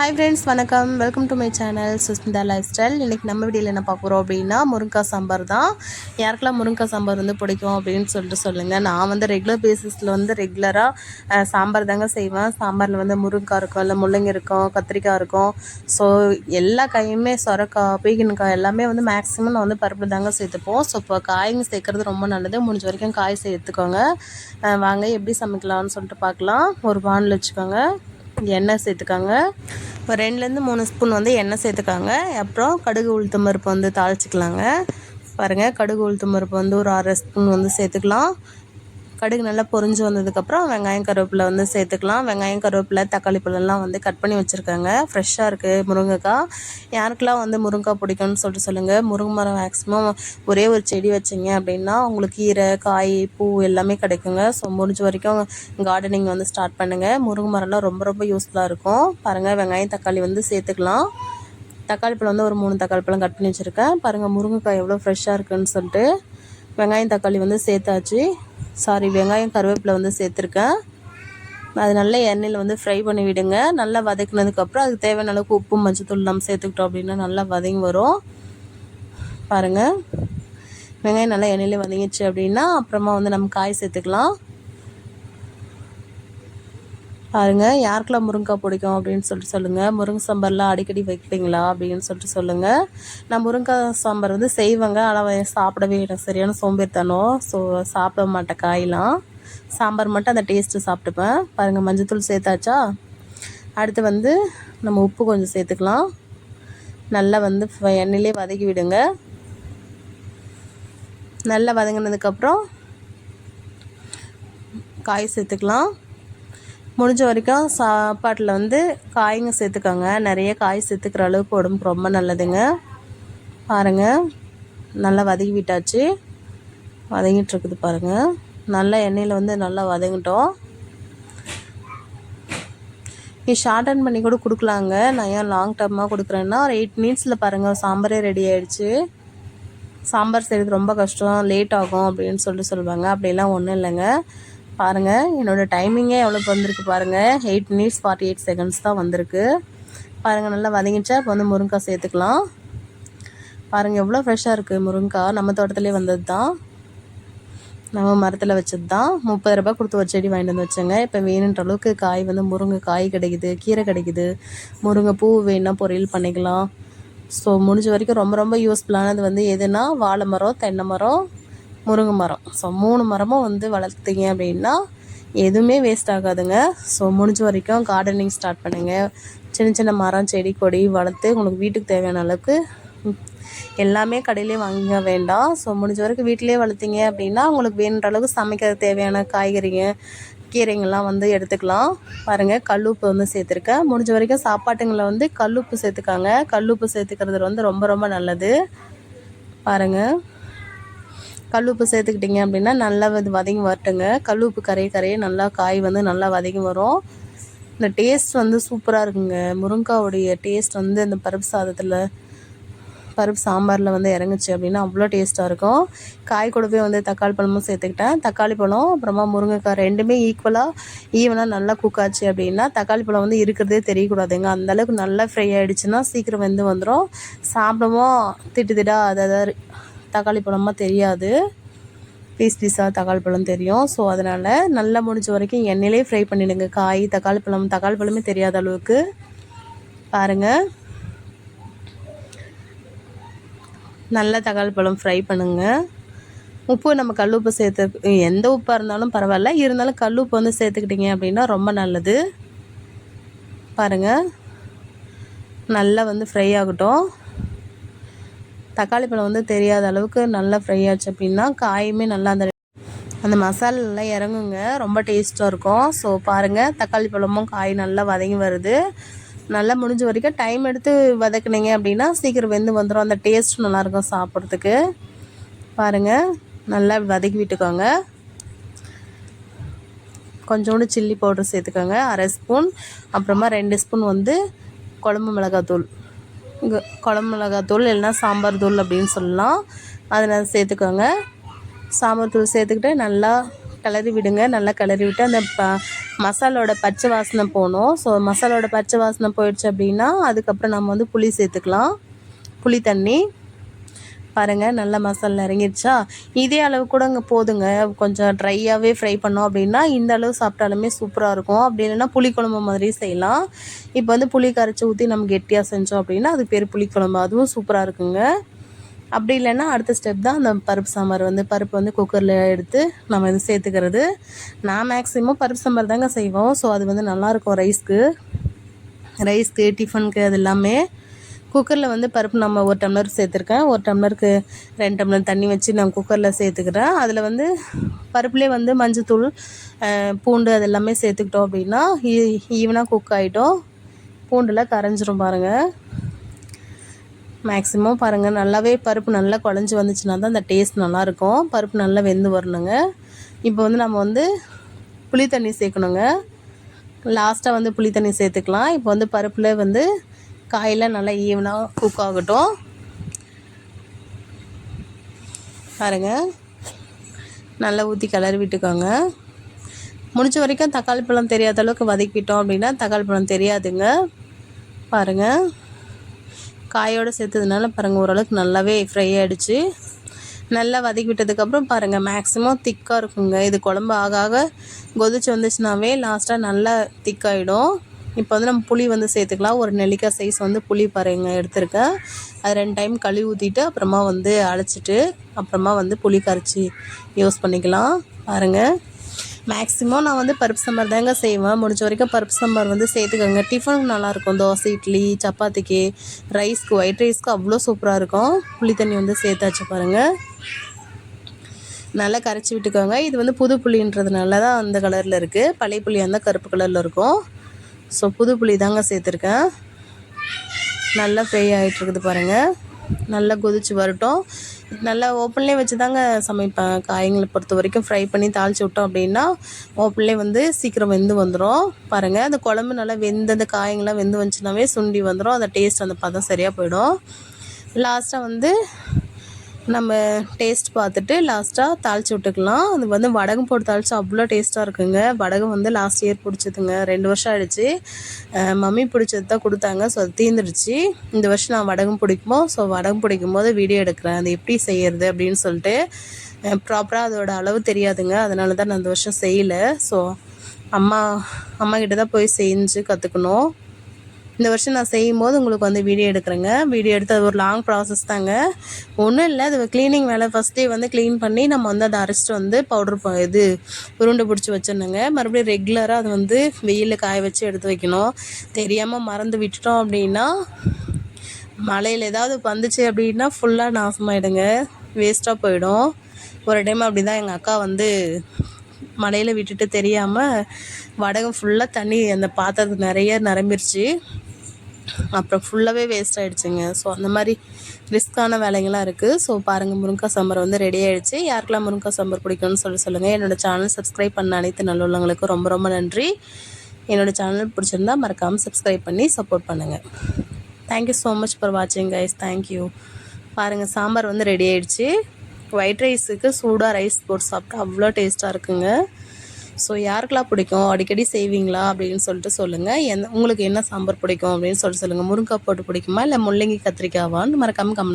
Hi friends வணக்கம். Welcome to my channel Sushmita lifestyle இன்றைக்கி நம்ம வீடியோவில் என்ன பார்க்குறோம் அப்படின்னா முருங்கா சாம்பார் தான். யாருக்கெல்லாம் முருங்கா சாம்பார் வந்து பிடிக்கும் அப்படின்னு சொல்லிட்டு சொல்லுங்கள் நான் வந்து ரெகுலர் பேசிஸில் வந்து ரெகுலராக சாம்பார் தாங்க செய்வேன். சாம்பாரில் வந்து முருங்கா இருக்கும் இல்லை முள்ளங்கி இருக்கும் கத்திரிக்காய் இருக்கும். ஸோ எல்லா காயுமே சொரக்காய் பீகனக்காய் எல்லாமே வந்து மேக்ஸிமம் நான் வந்து பருப்பு தாங்க சேர்த்துப்போம். ஸோ இப்போ காய்ங்க சேர்க்குறது ரொம்ப நல்லது. முடிஞ்ச வரைக்கும் காய் சேர்த்துக்கோங்க. வாங்க எப்படி சமைக்கலாம்னு சொல்லிட்டு பார்க்கலாம். ஒரு பானில் வச்சுக்கோங்க. எண்ணெய் சேர்த்துக்காங்க. ஒரு ரெண்டுலேருந்து மூணு ஸ்பூன் வந்து எண்ணெய் சேர்த்துக்காங்க. அப்புறம் கடுகு உளுத்தம் பருப்பு வந்து தாளிச்சிக்கலாங்க. பாருங்கள் கடுகு உளுத்தம் பருப்பு வந்து ஒரு அரை ஸ்பூன் வந்து சேர்த்துக்கலாம். கடுகு நல்லா பொரிஞ்சு வந்ததுக்கப்புறம் வெங்காயம் கருவேப்பிலை வந்து சேர்த்துக்கலாம். வெங்காயம் கருவேப்பிலை தக்காளி பழம்லாம் வந்து கட் பண்ணி வச்சுருக்காங்க. ஃப்ரெஷ்ஷாக இருக்குது முருங்கைக்காய் யாருக்கெல்லாம் வந்து முருங்கைக்காய் பிடிக்கும்னு சொல்லிட்டு சொல்லுங்கள் முருங்கை மரம் மேக்ஸிமம் ஒரே ஒரு செடி வச்சிங்க அப்படின்னா உங்களுக்கு கீரை காய் பூ எல்லாமே கிடைக்குங்க. ஸோ முடிஞ்ச வரைக்கும் கார்டனிங் வந்து ஸ்டார்ட் பண்ணுங்கள் முருங்கை மரம்லாம் ரொம்ப ரொம்ப யூஸ்ஃபுல்லாக இருக்கும். பாருங்கள் வெங்காயம் தக்காளி வந்து சேர்த்துக்கலாம். தக்காளி பழம் வந்து ஒரு மூணு தக்காளி பழம் கட் பண்ணி வச்சுருக்கேன். பாருங்கள் முருங்கைக்காய் எவ்வளோ ஃப்ரெஷ்ஷாக இருக்குன்னு சொல்லிட்டு வெங்காயம் தக்காளி வந்து சேர்த்தாச்சு. சாரி வெங்காயம் கருவேப்பிலை வந்து சேர்த்துருக்கேன். அது நல்லா எண்ணெயில் வந்து ஃப்ரை பண்ணி விடுங்க. நல்லா வதக்கினதுக்கப்புறம் அதுக்கு தேவையான அளவுக்கு உப்பு மஞ்சத்தூள் நம்ம சேர்த்துக்கிட்டோம் அப்படின்னா நல்லா வதங்கி வரும். பாருங்கள் வெங்காயம் நல்லா எண்ணெயில் வதங்கிச்சு அப்படின்னா அப்புறமா வந்து நம்ம காய் சேர்த்துக்கலாம். பாருங்கள் யாருக்கெல்லாம் முருங்கைக்காய் பிடிக்கும் அப்படின்னு சொல்லிட்டு சொல்லுங்கள் முருங்கை சாம்பார்லாம் அடிக்கடி வைப்பீங்களா அப்படின்னு சொல்லிட்டு சொல்லுங்கள் நான் முருங்கை சாம்பார் வந்து செய்வேங்க ஆனால் சாப்பிடவே எனக்கு சரியான சோம்பேறித்தனம். ஸோ சாப்பிட மாட்டேன் காயெலாம் சாம்பார் மட்டும் அந்த டேஸ்ட்டு சாப்பிட்டுப்பேன். பாருங்கள் மஞ்சத்தூள் சேர்த்தாச்சா? அடுத்து வந்து நம்ம உப்பு கொஞ்சம் சேர்த்துக்கலாம். நல்லா வந்து எண்ணெயிலே வதக்கி விடுங்க. நல்லா வதங்கினதுக்கப்புறம் காய் சேர்த்துக்கலாம். முடிஞ்ச வரைக்கும் சாப்பாட்டில் வந்து காய்ங்க சேர்த்துக்கோங்க. நிறைய காய் சேர்த்துக்கிற அளவுக்கு உடம்பு ரொம்ப நல்லதுங்க. பாருங்கள் நல்லா வதக்கி விட்டாச்சு. வதங்கிட்டுருக்குது பாருங்கள் நல்லா எண்ணெயில் வந்து நல்லா வதங்கிட்டோம். நீ ஷார்டன் பண்ணி கூட கொடுக்கலாங்க. நான் ஏன் லாங் டர்மாக கொடுக்குறேன்னா ஒரு எயிட் மினிட்ஸில் பாருங்கள் சாம்பாரே ரெடி ஆகிடுச்சு சாம்பார் செய்கிறது ரொம்ப கஷ்டம் லேட் ஆகும் அப்படின்னு சொல்லிட்டு சொல்லுவாங்க. அப்படிலாம் ஒன்றும் இல்லைங்க. பாருங்கள் என்னோடய டைமிங்கே எவ்வளோ வந்திருக்கு பாருங்கள் eight minutes forty eight seconds தான் வந்திருக்கு. பாருங்கள் நல்லா வதங்கிச்சா இப்போ வந்து முருங்கைக்காய் சேர்த்துக்கலாம். பாருங்கள் எவ்வளோ ஃப்ரெஷ்ஷாக இருக்குது முருங்கைக்காய் நம்ம தோட்டத்துலேயே வந்தது தான் நம்ம மரத்தில் வச்சது தான் முப்பது ரூபாய் கொடுத்து ஒரு செடி வாங்கிட்டு வந்து வச்சேங்க. இப்போ வேணுன்ற அளவுக்கு காய் வந்து முருங்கை காய் கிடைக்குது கீரை கிடைக்குது. முருங்கை பூ வேணுன்னா பொரியல் பண்ணிக்கலாம். ஸோ முடிஞ்ச வரைக்கும் ரொம்ப ரொம்ப யூஸ்ஃபுல்லானது வந்து எதுனா வாழை மரம் தென்னை மரம் முருங்கை மரம் ஸோ மூணு மரமும் வந்து வளர்த்தீங்க அப்படின்னா எதுவுமே வேஸ்ட் ஆகாதுங்க. ஸோ முடிஞ்ச வரைக்கும் கார்டனிங் ஸ்டார்ட் பண்ணுங்கள் சின்ன சின்ன மரம் செடி கொடி வளர்த்து உங்களுக்கு வீட்டுக்கு தேவையான அளவுக்கு எல்லாமே கடையிலே வாங்க வேண்டாம். ஸோ முடிஞ்ச வரைக்கும் வீட்டிலே வளர்த்தீங்க அப்படின்னா உங்களுக்கு வேணுன்ற அளவுக்கு சமைக்க தேவையான காய்கறிங்க கீரைங்கள்லாம் வந்து எடுத்துக்கலாம். பாருங்கள் கல்லுப்பு வந்து சேர்த்துருக்கேன். முடிஞ்ச வரைக்கும் சாப்பாட்டுங்களை வந்து கல்லுப்பு சேர்த்துக்காங்க. கல்லுப்பு சேர்த்துக்கிறது வந்து ரொம்ப ரொம்ப நல்லது. பாருங்கள் கல்லுப்பு சேர்த்துக்கிட்டிங்க அப்படின்னா நல்லா வந்து வதங்கி வரட்டுங்க. கல்லுப்பு கரைய கரைய நல்லா காய் வந்து நல்லா வதங்கி வரும். இந்த டேஸ்ட் வந்து சூப்பராக இருக்குங்க. முருங்காவுடைய டேஸ்ட் வந்து அந்த பருப்பு சாதத்தில் பருப்பு சாம்பாரில் வந்து இறங்குச்சு அப்படின்னா அவ்வளோ டேஸ்ட்டாக இருக்கும். காய் கூடவே வந்து தக்காளி பழமும் சேர்த்துக்கிட்டேன். தக்காளி பழம் அப்புறமா முருங்கைக்காய் ரெண்டுமே ஈக்குவலாக ஈவனாக நல்லா குக் ஆச்சு அப்படின்னா தக்காளி பழம் வந்து இருக்கிறதே தெரியக்கூடாதுங்க. அந்தளவுக்கு நல்லா ஃப்ரை ஆகிடுச்சுன்னா சீக்கிரம் வந்து வந்துடும் சாப்பிடவும் திட்டு திட்டா அதாவது தக்காளி பழமாக தெரியாது. பீஸ் பீஸாக தக்காளி பழம் தெரியும். ஸோ அதனால் நல்லா முடிஞ்ச வரைக்கும் எண்ணெயிலே ஃப்ரை பண்ணிவிடுங்க காய் தக்காளி பழம் தக்காளி பழமே தெரியாத அளவுக்கு. பாருங்கள் நல்லா தக்காளி பழம் ஃப்ரை பண்ணுங்கள் உப்பு நம்ம கல் உப்பு சேர்த்து எந்த உப்பாக இருந்தாலும் பரவாயில்ல. இருந்தாலும் கல் உப்பு வந்து சேர்த்துக்கிட்டிங்க அப்படின்னா ரொம்ப நல்லது. பாருங்கள் நல்லா வந்து ஃப்ரை ஆகட்டும். தக்காளி பழம் வந்து தெரியாத அளவுக்கு நல்லா ஃப்ரை ஆச்சு அப்படின்னா காயுமே நல்லா அந்த அந்த மசாலாலாம் இறங்குங்க. ரொம்ப டேஸ்ட்டாக இருக்கும். ஸோ பாருங்கள் தக்காளி பழமும் காய் நல்லா வதங்கி வருது. நல்லா முடிஞ்ச வரைக்கும் டைம் எடுத்து வதக்குனீங்க அப்படின்னா சீக்கிரம் வெந்து வந்துடும் அந்த டேஸ்ட் நல்லாயிருக்கும் சாப்பிட்றதுக்கு. பாருங்கள் நல்லா வதக்கி விட்டுக்கோங்க. கொஞ்சோண்டு சில்லி பவுடர் சேர்த்துக்கோங்க. அரை ஸ்பூன் அப்புறமா ரெண்டு ஸ்பூன் வந்து குழம்பு மிளகாத்தூள். குழம்பு மிளகாத்தூள் இல்லைன்னா சாம்பார் தூள் அப்படின்னு சொல்லலாம். அதை நான் சேர்த்துக்கோங்க. சாம்பார் தூள் சேர்த்துக்கிட்டு நல்லா கிளறி விடுங்க. நல்லா கிளறி விட்டு அந்த ப மசாலோட பச்சை வாசனை போகணும். ஸோ மசாலோட பச்சை வாசனை போயிடுச்சு அப்படின்னா அதுக்கப்புறம் நம்ம வந்து புளி சேர்த்துக்கலாம். புளி தண்ணி. பாருங்கள் நல்ல மசாலா இறங்கிடுச்சா இதே அளவு கூட இங்கே போதுங்க. கொஞ்சம் ட்ரையாகவே ஃப்ரை பண்ணோம் அப்படின்னா இந்த அளவு சாப்பிட்டாலுமே சூப்பராக இருக்கும். அப்படி இல்லைன்னா புளிக்குழம்பு மாதிரி செய்யலாம். இப்போ வந்து புளி கரைச்சி ஊற்றி நம்ம கெட்டியாக செஞ்சோம் அப்படின்னா அது பேர் புளிக்குழம்பு அதுவும் சூப்பராக இருக்குங்க. அப்படி இல்லைன்னா அடுத்த ஸ்டெப் தான் அந்த பருப்பு சாம்பார் வந்து பருப்பு வந்து குக்கரில் எடுத்து நம்ம இது சேர்த்துக்கிறது. நான் மேக்ஸிமம் பருப்பு சாம்பார் தாங்க செய்வோம். ஸோ அது வந்து நல்லாயிருக்கும் ரைஸ்க்கு ரைஸ்க்கு டிஃபனுக்கு அது எல்லாமே. குக்கரில் வந்து பருப்பு நம்ம ஒரு டம்ளர் சேர்த்துருக்கேன். ஒரு டம்ளருக்கு ரெண்டு டம்ளர் தண்ணி வச்சு நான் குக்கரில் சேர்த்துக்கிறேன். அதில் வந்து பருப்புலேயே வந்து மஞ்சத்தூள் பூண்டு அது எல்லாமே சேர்த்துக்கிட்டோம் அப்படின்னா ஈவனாக குக் ஆகிட்டோம் பூண்டுலாம் கரைஞ்சிரும் பாருங்கள் மேக்ஸிமம் பாருங்கள் நல்லாவே பருப்பு நல்லா குழஞ்சி வந்துச்சுன்னா தான் அந்த டேஸ்ட் நல்லாயிருக்கும். பருப்பு நல்லா வெந்து வரணுங்க. இப்போ வந்து நம்ம வந்து புளி தண்ணி சேர்க்கணுங்க. லாஸ்ட்டாக வந்து புளி தண்ணி சேர்த்துக்கலாம். இப்போ வந்து பருப்பில் வந்து காயெல்லாம் நல்லா ஈவனாக குக் ஆகட்டும் பாருங்கள் நல்லா ஊற்றி கிளறி விட்டுக்கோங்க. முடிஞ்ச வரைக்கும் தக்காளி பழம் தெரியாத அளவுக்கு வதக்கிட்டோம் அப்படின்னா தக்காளி பழம் தெரியாதுங்க. பாருங்கள் காயோடு சேர்த்ததுனால பாருங்கள் ஓரளவுக்கு நல்லாவே ஃப்ரை ஆகிடுச்சு நல்லா வதக்கி விட்டதுக்கப்புறம் பாருங்கள் மேக்ஸிமம் திக்காக இருக்குங்க. இது குழம்பு ஆக ஆக கொதிச்சு வந்துச்சுனாவே லாஸ்ட்டாக நல்லா திக்காகிடும் இப்போ வந்து நம்ம புளி வந்து சேர்த்துக்கலாம். ஒரு நெல்லிக்காய் சைஸ் வந்து புளி பாருங்க எடுத்திருக்கேன். அது ரெண்டு டைம் கழுவி ஊற்றிட்டு அப்புறமா வந்து அழைச்சிட்டு அப்புறமா வந்து புளி கரைச்சி யூஸ் பண்ணிக்கலாம். பாருங்கள் மேக்ஸிமம் நான் வந்து பருப்பு சாம்பார் தாங்க செய்வேன். முடிஞ்ச வரைக்கும் பருப்பு சாம்பார் வந்து சேர்த்துக்கோங்க. டிஃபனுக்கு நல்லாயிருக்கும் தோசை இட்லி சப்பாத்திக்கு ரைஸ்க்கு ஒயிட் ரைஸ்க்கு அவ்வளோ சூப்பராக இருக்கும். புளி தண்ணி வந்து சேர்த்தாச்சு பாருங்கள் நல்லா கரைச்சி விட்டுக்கோங்க. இது வந்து புது புளின்றதுனால தான் அந்த கலரில் இருக்குது பழைய புளியாக இருந்தால் கருப்பு கலரில் இருக்கும். ஸோ புது புளி தாங்க சேர்த்துருக்கேன். நல்லா ஃப்ரை ஆகிட்டுருக்குது பாருங்கள் நல்லா கொதிச்சு வரட்டும். நல்லா ஓப்பன்லேயே வச்சு தாங்க சமைப்பேன். காய்களை பொறுத்த வரைக்கும் ஃப்ரை பண்ணி தாளித்து விட்டோம் அப்படின்னா ஓப்பன்லேயே வந்து சீக்கிரம் வெந்து வந்துடும் பாருங்கள் அந்த குழம்பு நல்லா வெந்து அந்த காய்ங்களாம் வெந்து வந்துச்சுனாவே சுண்டி வந்துடும் அந்த டேஸ்ட் அந்த பதம் சரியாக போயிடும். லாஸ்ட்டாக வந்து நம்ம டேஸ்ட் பார்த்துட்டு லாஸ்ட்டாக தாளித்து விட்டுக்கலாம். அது வந்து வடகம் போட்டு தாளித்து அவ்வளோ டேஸ்ட்டாக இருக்குங்க. வடகம் வந்து லாஸ்ட் இயர் பிடிச்சதுங்க. ரெண்டு வருஷம் ஆகிடுச்சு மம்மி பிடிச்சது தான் கொடுத்தாங்க. ஸோ அது தீர்ந்துருச்சு இந்த வருஷம் நான் வடகம் பிடிக்குமோ? ஸோ வடகம் பிடிக்கும் போது வீடியோ எடுக்கிறேன். அது எப்படி செய்யறது அப்படின்னு சொல்லிட்டு ப்ராப்பராக அதோட அளவு தெரியாதுங்க. அதனால தான் நான் இந்த வருஷம் செய்யலை. ஸோ அம்மா அம்மா கிட்ட தான் போய் செஞ்சு கற்றுக்கணும் இந்த வருஷம் நான் செய்யும் போது உங்களுக்கு வந்து வீடியோ எடுக்கிறேங்க. வீடியோ எடுத்து அது ஒரு லாங் ப்ராசஸ் தாங்க. ஒன்றும் இல்லை அது க்ளீனிங் வேலை ஃபஸ்ட்டே வந்து க்ளீன் பண்ணி நம்ம வந்து அதை அரைச்சிட்டு வந்து பவுட்ரு இது உருண்டை பிடிச்சி வச்சிடணுங்க. மறுபடியும் ரெகுலராக அது வந்து வெயிலில் காய வச்சு எடுத்து வைக்கணும். தெரியாமல் மறந்து விட்டுட்டோம் அப்படின்னா மழையில் ஏதாவது வந்துச்சு அப்படின்னா ஃபுல்லாக நாசமாயிடுங்க. வேஸ்ட்டாக போயிடும். ஒரு டைம் அப்படி தான் எங்கள் அக்கா வந்து மழையில் விட்டுட்டு தெரியாமல் வடகம் ஃபுல்லாக தண்ணி அந்த பாத்திரத்து நிறைய நிரம்பிருச்சு. அப்புறம் ஃபுல்லாகவே வேஸ்ட் ஆகிடுச்சிங்க ஸோ அந்த மாதிரி ரிஸ்க்கான வேலைங்கள்லாம் இருக்குது ஸோ பாருங்கள் முருங்கா சாம்பார் வந்து ரெடி ஆகிடுச்சு யாருக்கெல்லாம் முருங்கா சாம்பார் பிடிக்கும்னு சொல்லி சொல்லுங்கள் என்னோடய சேனல் சப்ஸ்கிரைப் பண்ண அனைத்து நல்லுள்ளவங்களுக்கும் ரொம்ப ரொம்ப நன்றி. என்னோடய சேனல் பிடிச்சிருந்தா மறக்காமல் சப்ஸ்கிரைப் பண்ணி சப்போர்ட் பண்ணுங்கள் thank you so much for வாட்சிங் கைஸ் தேங்க்யூ பாருங்கள் சாம்பார் வந்து ரெடி ஆகிடுச்சு ஒயிட் ரைஸுக்கு சூடாக ரைஸ் போட்டு சாப்பிட்டா அவ்வளோ டேஸ்ட்டாக இருக்குங்க. ஸோ யாருக்கெல்லாம் பிடிக்கும்? அடிக்கடி செய்வீங்களா? அப்படின்னு சொல்லிட்டு சொல்லுங்கள் எந்த உங்களுக்கு என்ன சாம்பார் பிடிக்கும்? அப்படின்னு சொல்லிட்டு சொல்லுங்கள் முருங்காய் போட்டு பிடிக்குமா? இல்லை முள்ளங்கி கத்திரிக்காவான்னு மறக்காமல் கம்